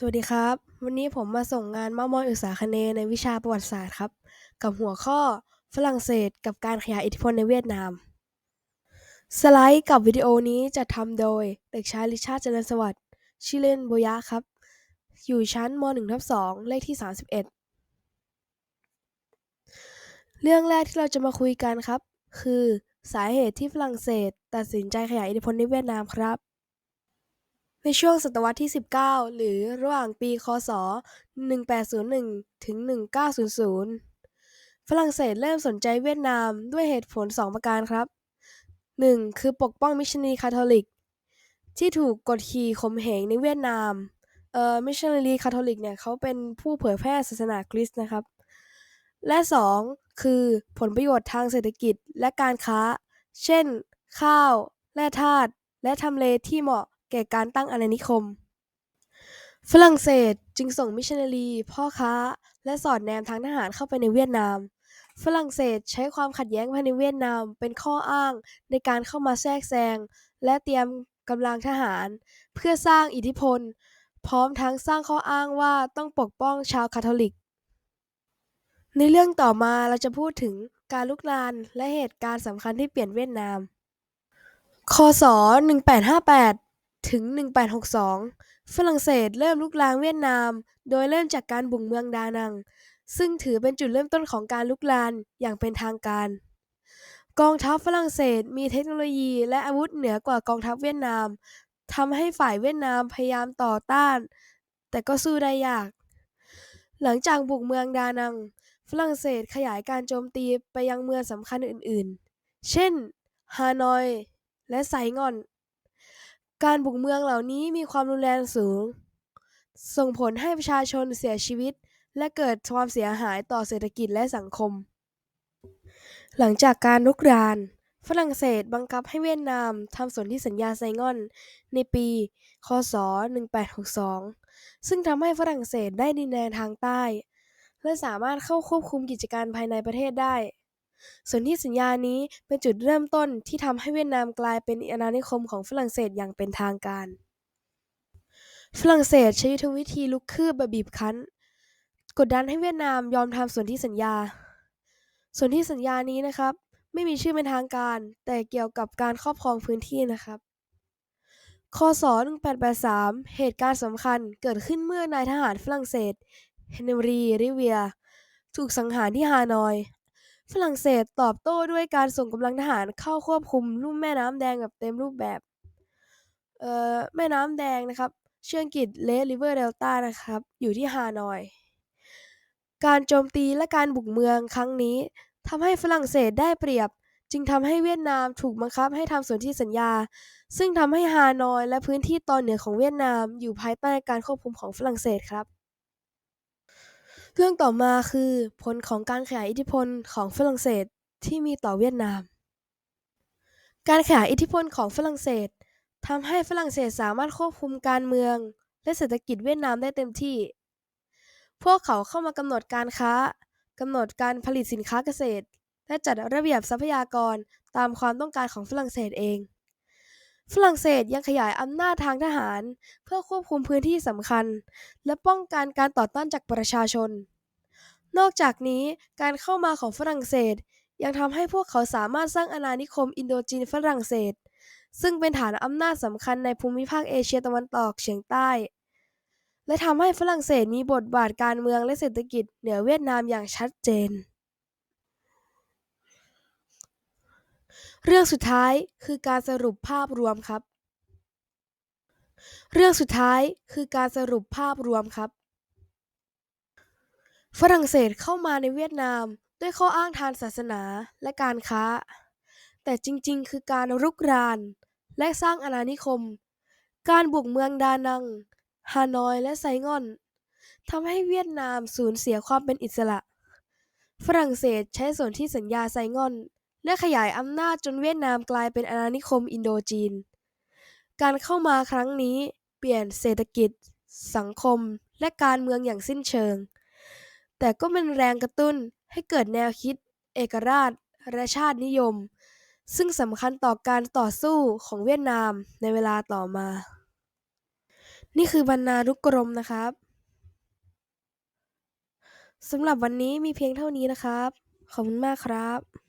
สวัสดีครับ วันนี้ผมมาส่งงานม้ามอยอุตสาคเนในวิชาประวัติศาสตร์ครับ กับหัวข้อฝรั่งเศสกับการขยายอิทธิพลในเวียดนาม สไลด์กับวิดีโอนี้จะทำโดยเด็กชายริชาเจริญสวัสดิ์ชื่อเล่นโบยะครับ อยู่ชั้นม .1 ทับ2เลขที่ 31 เรื่องแรกที่เราจะมาคุยกันครับ คือสาเหตุที่ฝรั่งเศส ตัดสินใจขยายอิทธิพลในเวียดนามครับ ในช่วงศตวรรษที่ 19 หรือระหว่างปี ค.ศ.1801 ถึง 1900 ฝรั่งเศสเริ่มสนใจเวียดนามด้วยเหตุผล 2 ประการครับ 1. คือปกป้องมิชชันนีคาทอลิก ที่ถูกกดขี่ข่มเหงในเวียดนาม เอ่อ มิชชันนีคาทอลิกเนี่ยเขาเป็นผู้เผยแพร่ศาสนาคริสต์นะครับ และ 2. คือผลประโยชน์ทางเศรษฐกิจและการค้า เช่น ข้าว แร่ธาตุ และทำเลที่เหมาะ แก่การตั้งอาณานิคม ฝรั่งเศสจึงส่งมิชชันนารี พ่อค้า และสอดแนมทางทหารเข้าไปในเวียดนาม ฝรั่งเศสใช้ความขัดแย้งภายในเวียดนามเป็นข้ออ้างในการเข้ามาแทรกแซง และเตรียมกำลังทหาร เพื่อสร้างอิทธิพล พร้อมทั้งสร้างข้ออ้างว่าต้องปกป้องชาวคาทอลิก ในเรื่องต่อมาเราจะพูดถึงการลุกลานและเหตุการณ์สำคัญที่เปลี่ยนเวียดนาม ค.ศ.1858 ถึง 1862 ฝรั่งเศสเริ่มลุกลานเวียดนาม โดยเริ่มจากการบุกเมืองดานัง ซึ่งถือเป็นจุดเริ่มต้นของการลุกลานอย่างเป็นทางการ กองทัพฝรั่งเศสมีเทคโนโลยีและอาวุธเหนือกว่ากองทัพเวียดนามทำให้ฝ่ายเวียดนามพยายามต่อต้าน แต่ก็สู้ได้ยาก หลังจากบุกเมืองดานัง ฝรั่งเศสขยายการโจมตีไปยังเมืองสำคัญอื่น ๆ เช่น ฮานอย และไซงอน การบุกเมืองเหล่านี้มีความรุนแรงสูง ส่งผลให้ประชาชนเสียชีวิต และเกิดความเสียหายต่อเศรษฐกิจและสังคม หลังจากการลุกราน ฝรั่งเศสบังคับให้เวียดนามทำสนธิสัญญาไซงอน ในปี ค.ศ.1862 ซึ่งทำให้ฝรั่งเศสได้ดินแดนทางใต้ และสามารถเข้าควบคุมกิจการภายในประเทศได้ สนธิสัญญานี้เป็นจุดเริ่มต้นที่ทำให้เวียดนามกลายเป็นอาณานิคมของฝรั่งเศสอย่างเป็นทางการ ฝรั่งเศสใช้ยุทธวิธีลุกคืบแบบบีบคั้น กดดันให้เวียดนามยอมทำสนธิสัญญา สนธิสัญญานี้นะครับ ไม่มีชื่อเป็นทางการ แต่เกี่ยวกับการครอบครองพื้นที่นะครับค.ศ.1883 เหตุการณ์สำคัญเกิดขึ้นเมื่อนายทหารฝรั่งเศส เฮนรี ริเวีย ถูกสังหารที่ฮานอย ฝรั่งเศสตอบโต้ด้วยการส่งกำลังทหารเข้าควบคุมลุ่มแม่น้ำแดงแบบเต็มรูปแบบเอ่อแม่น้ำแดงนะครับ เชื่ออังกฤษ Red River Delta นะครับ อยู่ที่ฮานอย การโจมตีและการบุกเมืองครั้งนี้ทำให้ฝรั่งเศสได้เปรียบ จึงทำให้เวียดนามถูกบังคับให้ทำสนธิสัญญา ซึ่งทำให้ฮานอยและพื้นที่ตอนเหนือของเวียดนามอยู่ภายใต้การควบคุมของฝรั่งเศสครับ เรื่องต่อมาคือผลของการขยายอิทธิพลของฝรั่งเศสที่มีต่อเวียดนาม การขยายอิทธิพลของฝรั่งเศสทำให้ฝรั่งเศสสามารถควบคุมการเมือง และเศรษฐกิจเวียดนามได้เต็มที่ พวกเขาเข้ามากำหนดการค้ากำหนดการผลิตสินค้าเกษตร และจัดระเบียบทรัพยากรตามความต้องการของฝรั่งเศสเอง ฝรั่งเศสยังขยายอำนาจทางทหาร เพื่อควบคุมพื้นที่สำคัญ และป้องกันการต่อต้านจากประชาชน นอกจากนี้การเข้ามาของฝรั่งเศส ยังทำให้พวกเขาสามารถสร้างอาณานิคมอินโดจีนฝรั่งเศส ซึ่งเป็นฐานอำนาจสำคัญในภูมิภาคเอเชียตะวันออกเฉียงใต้ และทำให้ฝรั่งเศสมีบทบาทการเมืองและเศรษฐกิจเหนือเวียดนามอย่างชัดเจน เรื่องสุดท้ายคือการสรุปภาพรวมครับ เรื่องสุดท้ายคือการสรุปภาพรวมครับ ฝรั่งเศสเข้ามาในเวียดนามด้วยข้ออ้างทางศาสนาและการค้า แต่จริงๆ คือการรุกราน และสร้างอาณานิคม การบุกเมืองดานัง ฮานอยและไซงอนทำให้เวียดนามสูญเสียความเป็นอิสระ ฝรั่งเศสใช้ส่วนธิสัญญาไซงอน และขยายอำนาจจนเวียดนามกลายเป็นอาณานิคมอินโดจีน การเข้ามาครั้งนี้เปลี่ยนเศรษฐกิจ สังคม และการเมืองอย่างสิ้นเชิง แต่ก็เป็นแรงกระตุ้นให้เกิดแนวคิด เอกราช และชาตินิยม ซึ่งสำคัญต่อการต่อสู้ของเวียดนามในเวลาต่อมา นี่คือบรรณานุกรมนะครับสำหรับวันนี้มีเพียงเท่านี้นะครับ ขอบคุณมากครับ